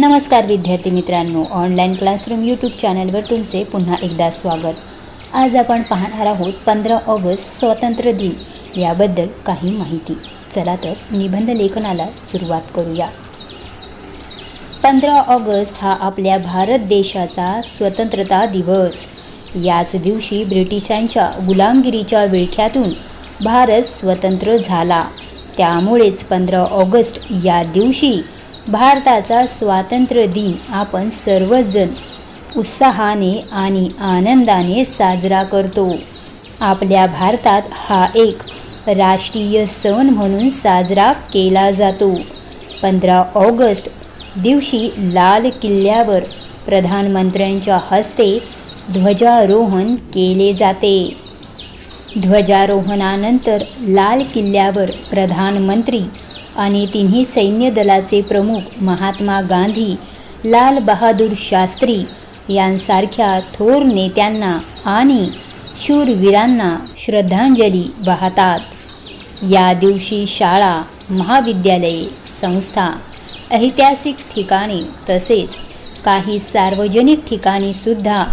नमस्कार विद्यार्थी मित्रांनो. ऑनलाईन क्लासरूम यूट्यूब चॅनलवर तुमचे पुन्हा एकदा स्वागत. आज आपण पाहणार आहोत पंधरा ऑगस्ट स्वातंत्र्य दिन. याबद्दल काही माहिती. चला तर निबंध लेखनाला सुरुवात करूया. पंधरा ऑगस्ट हा आपल्या भारत देशाचा स्वतंत्रता दिवस. याच दिवशी ब्रिटिशांच्या गुलामगिरीच्या विळख्यातून भारत स्वतंत्र झाला. त्यामुळेच पंधरा ऑगस्ट या दिवशी भारताचा स्वातंत्र्य दिन आपण सर्वजण उत्साहाने आणि आनंदाने साजरा करतो. आपल्या भारतात हा एक राष्ट्रीय सण म्हणून साजरा केला जातो. पंधरा ऑगस्ट दिवशी लाल किल्ल्यावर प्रधानमंत्र्यांच्या हस्ते ध्वजारोहण केले जाते. ध्वजारोहणानंतर लाल किल्ल्यावर प्रधानमंत्री आणि तिन्ही सैन्य दलाचे प्रमुख महात्मा गांधी लाल बहादूर शास्त्री यांसारख्या थोर नेत्यांना आणि शूरवीरांना श्रद्धांजली वाहतात. या दिवशी शाळा महाविद्यालये संस्था ऐतिहासिक ठिकाणी तसेच काही सार्वजनिक ठिकाणी सुद्धा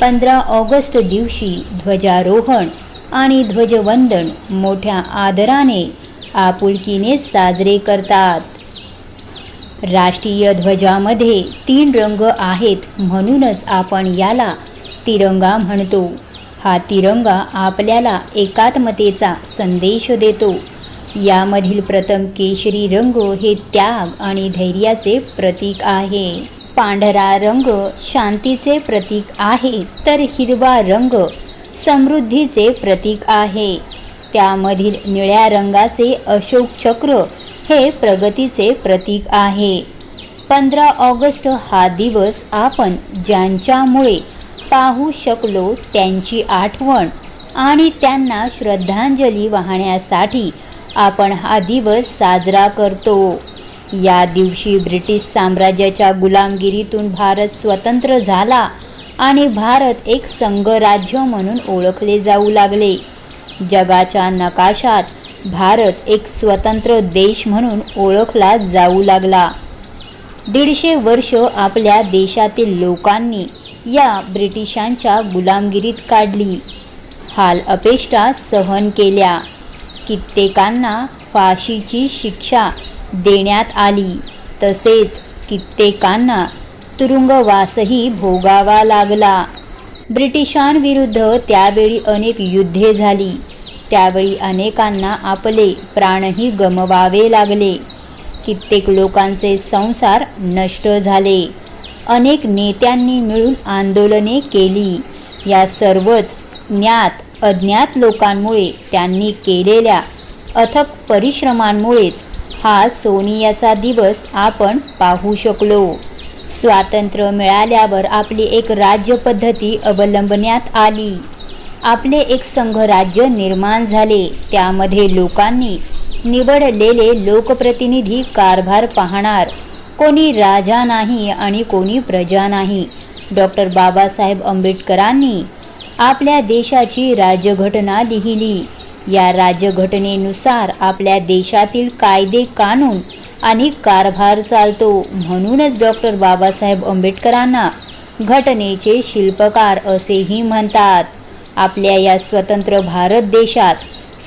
पंधरा ऑगस्ट दिवशी ध्वजारोहण आणि ध्वजवंदन मोठ्या आदराने आपुलकीने साजरे करतात. राष्ट्रीय ध्वजामध्ये तीन रंग आहेत म्हणूनच आपण याला तिरंगा म्हणतो. हा तिरंगा आपल्याला एकात्मतेचा संदेश देतो. यामधील प्रथम केशरी रंग हे त्याग आणि धैर्याचे प्रतीक आहे. पांढरा रंग शांतीचे प्रतीक आहे तर हिरवा रंग समृद्धीचे प्रतीक आहे. त्यामधील निळ्या रंगाचे अशोक चक्र हे प्रगतीचे प्रतीक आहे. पंधरा ऑगस्ट हा दिवस आपण ज्यांच्यामुळे पाहू शकलो त्यांची आठवण आणि त्यांना श्रद्धांजली वाहण्यासाठी आपण हा दिवस साजरा करतो. या दिवशी ब्रिटिश साम्राज्याच्या गुलामगिरीतून भारत स्वतंत्र झाला आणि भारत एक संघराज्य म्हणून ओळखले जाऊ लागले. जगाच्या नकाशात भारत एक स्वतंत्र देश म्हणून ओळखला जाऊ लागला. दीडशे वर्ष आपल्या देशातील लोकांनी या ब्रिटिशांच्या गुलामगिरीत काढली. हाल अपेष्टा सहन केल्या. कित्येकांना फाशीची शिक्षा देण्यात आली. तसेच कित्येकांना तुरुंगवासही भोगावा लागला. ब्रिटिशांविरुद्ध त्यावेळी अनेक युद्धे झाली. त्यावेळी अनेकांना आपले प्राणही गमवावे लागले. कित्येक लोकांचे संसार नष्ट झाले. अनेक नेत्यांनी मिळून आंदोलने केली. या सर्वच ज्ञात अज्ञात लोकांमुळे त्यांनी केलेल्या अथक परिश्रमांमुळेच हा सोनियाचा दिवस आपण पाहू शकलो. स्वातंत्र्य मिळाल्यावर आपली एक राज्यपद्धती अवलंबण्यात आली. आपले एक संघराज्य निर्माण झाले. त्यामध्ये लोकांनी निवडलेले लोकप्रतिनिधी कारभार पाहणार. कोणी राजा नाही आणि कोणी प्रजा नाही. डॉक्टर बाबासाहेब आंबेडकरांनी आपल्या देशाची राज्यघटना लिहिली. या राज्यघटनेनुसार आपल्या देशातील कायदे कानून आणि कारभार चालतो. म्हणूनच डॉक्टर बाबासाहेब आंबेडकरांना घटनेचे शिल्पकार असेही म्हणतात. आपल्या या स्वतंत्र भारत देशात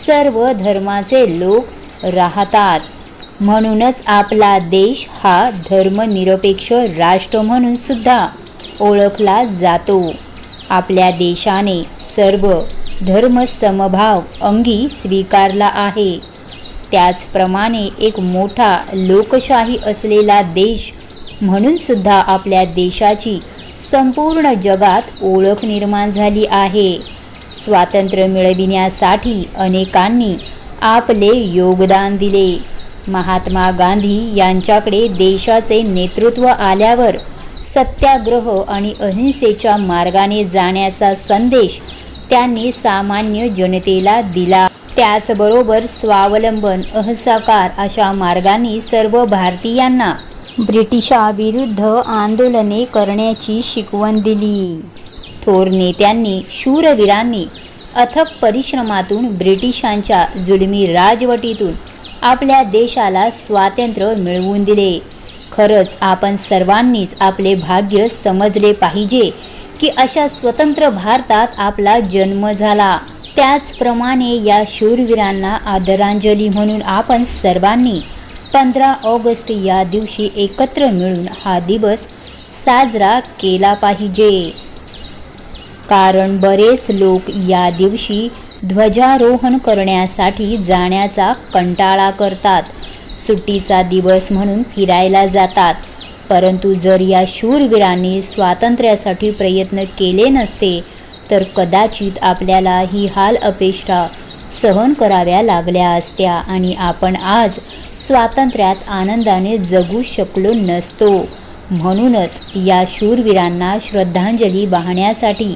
सर्व धर्माचे लोक राहतात. म्हणूनच आपला देश हा धर्मनिरपेक्ष राष्ट्र म्हणून सुद्धा ओळखला जातो. आपल्या देशाने सर्व धर्म समभाव अंगी स्वीकारला आहे. त्याचप्रमाणे एक मोठा लोकशाही असलेला देश म्हणून सुद्धा आपल्या देशाची संपूर्ण जगात ओळख निर्माण झाली आहे. स्वातंत्र्य मिळविण्यासाठी अनेकांनी आपले योगदान दिले. महात्मा गांधी यांच्याकडे देशाचे नेतृत्व आल्यावर सत्याग्रह आणि अहिंसेच्या मार्गाने जाण्याचा संदेश त्यांनी सामान्य जनतेला दिला. त्याचबरोबर स्वावलंबन अहसाकार अशा मार्गांनी सर्व भारतीयांना ब्रिटिशाविरुद्ध आंदोलने करण्याची शिकवण दिली. थोर नेत्यांनी शूरवीरांनी अथक परिश्रमातून ब्रिटिशांच्या जुलमी राजवटीतून आपल्या देशाला स्वातंत्र्य मिळवून दिले. खरंच आपण सर्वांनीच आपले भाग्य समजले पाहिजे की अशा स्वतंत्र भारतात आपला जन्म झाला. त्याचप्रमाणे या शूरवीरांना आदरांजली म्हणून आपण सर्वांनी पंधरा ऑगस्ट या दिवशी एकत्र मिळून हा दिवस साजरा केला पाहिजे. कारण बरेच लोक या दिवशी ध्वजारोहण करण्यासाठी जाण्याचा कंटाळा करतात. सुट्टीचा दिवस म्हणून फिरायला जातात. परंतु जर या शूरवीरांनी स्वातंत्र्यासाठी प्रयत्न केले नसते तर कदाचित आपल्याला ही हाल अपेक्षा सहन कराव्या लागल्या असत्या आणि आपण आज स्वातंत्र्यात आनंदाने जगू शकलो नसतो. म्हणूनच या शूरवीरांना श्रद्धांजली वाहण्यासाठी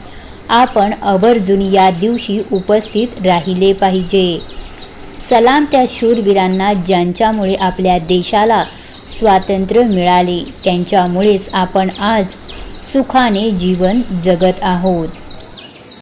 आपण आवर्जून या दिवशी उपस्थित राहिले पाहिजे. सलाम त्या शूरवीरांना ज्यांच्यामुळे आपल्या देशाला स्वातंत्र्य मिळाले त्यांच्यामुळेच आपण आज सुखाने जीवन जगत आहोत.